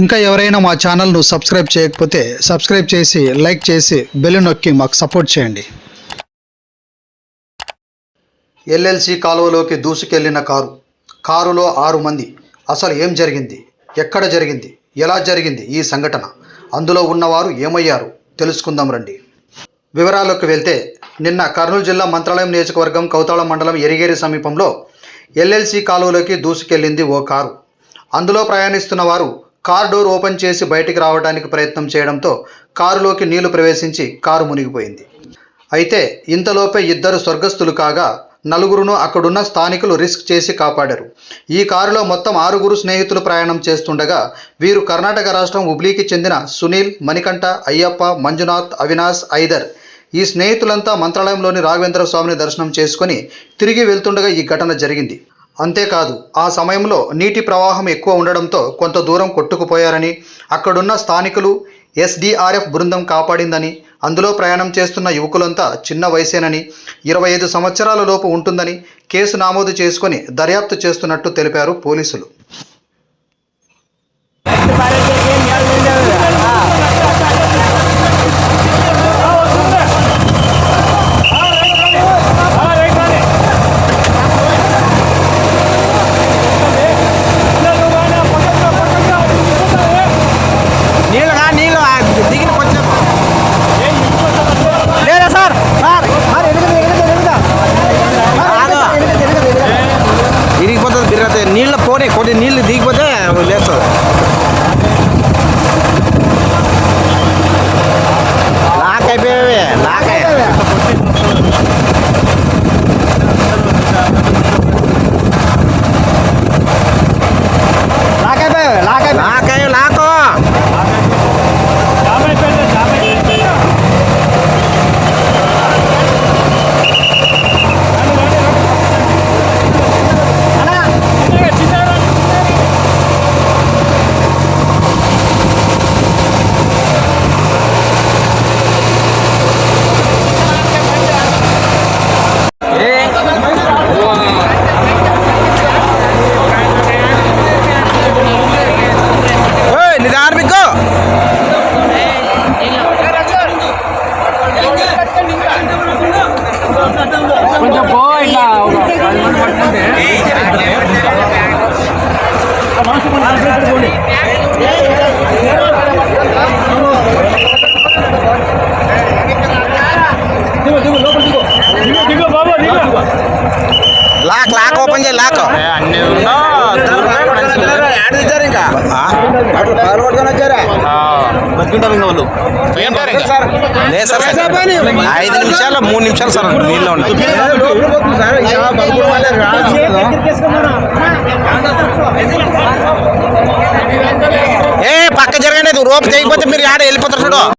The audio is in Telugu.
ఇంకా ఎవరైనా మా ఛానల్ను సబ్స్క్రైబ్ చేయకపోతే సబ్స్క్రైబ్ చేసి లైక్ చేసి బెల్ నొక్కి మాకు సపోర్ట్ చేయండి. ఎల్ఎల్సి కాలువలోకి దూసుకెళ్ళిన కారు. కారులో ఆరు మంది. అసలు ఏం జరిగింది? ఎక్కడ జరిగింది? ఎలా జరిగింది ఈ సంఘటన? అందులో ఉన్నవారు ఏమయ్యారు? తెలుసుకుందాం రండి. వివరాల్లోకి వెళ్తే నిన్న కర్నూలు జిల్లా మంత్రాలయం నియోజకవర్గం కౌతాళ మండలం ఎరిగేరి సమీపంలో ఎల్ఎల్సి కాలువలోకి దూసుకెళ్ళింది ఓ కారు. అందులో ప్రయాణిస్తున్న వారు కార్ డోర్ ఓపెన్ చేసి బయటికి రావడానికి ప్రయత్నం చేయడంతో కారులోకి నీళ్ళు ప్రవేశించి కారు మునిగిపోయింది. అయితే ఇంతలోపే ఇద్దరు స్వర్గస్థులు కాగా నలుగురును అక్కడున్న స్థానికులు రిస్క్ చేసి కాపాడారు. ఈ కారులో మొత్తం ఆరుగురు స్నేహితులు ప్రయాణం చేస్తుండగా వీరు కర్ణాటక రాష్ట్రం హుబ్లీకి చెందిన సునీల్ మణికంఠ అయ్యప్ప మంజునాథ్ అవినాష్ ఐదర్ ఈ స్నేహితులంతా మంత్రాలయంలోని రాఘవేంద్ర స్వామిని దర్శనం చేసుకుని తిరిగి వెళ్తుండగా ఈ ఘటన జరిగింది. అంతేకాదు ఆ సమయంలో నీటి ప్రవాహం ఎక్కువ ఉండడంతో కొంత దూరం కొట్టుకుపోయారని అక్కడున్న స్థానికులు ఎస్డీఆర్ఎఫ్ బృందం కాపాడిందని అందులో ప్రయాణం చేస్తున్న యువకులంతా చిన్న వయసేనని ఇరవై ఐదు సంవత్సరాల లోపు ఉంటుందని కేసు నమోదు చేసుకొని దర్యాప్తు చేస్తున్నట్టు తెలిపారు పోలీసులు నీళ్ళు కా నీళ్ళు ఆ దిగిన కొంచెం లేదా సార్ సార్ ఆగు. ఇరిగిపోతుంది బిర్రతే నీళ్ళు పోనీ కొంచెం పో ఇట్లా ఒక పది మంది పట్టుకుంటే దిగు బాబు దిగు లాక్ లాక్ ఓపెన్ చేయి లాక్ అన్ని ఇంకా బతుకుంటారు ఇంకా వాళ్ళు లేదు సార్ ఐదు నిమిషాలు మూడు నిమిషాలు సార్ నీళ్ళు ఏ పక్క జరగండి రోపు చేయకపోతే మీరు ఆడ వెళ్ళిపోతారు చూడు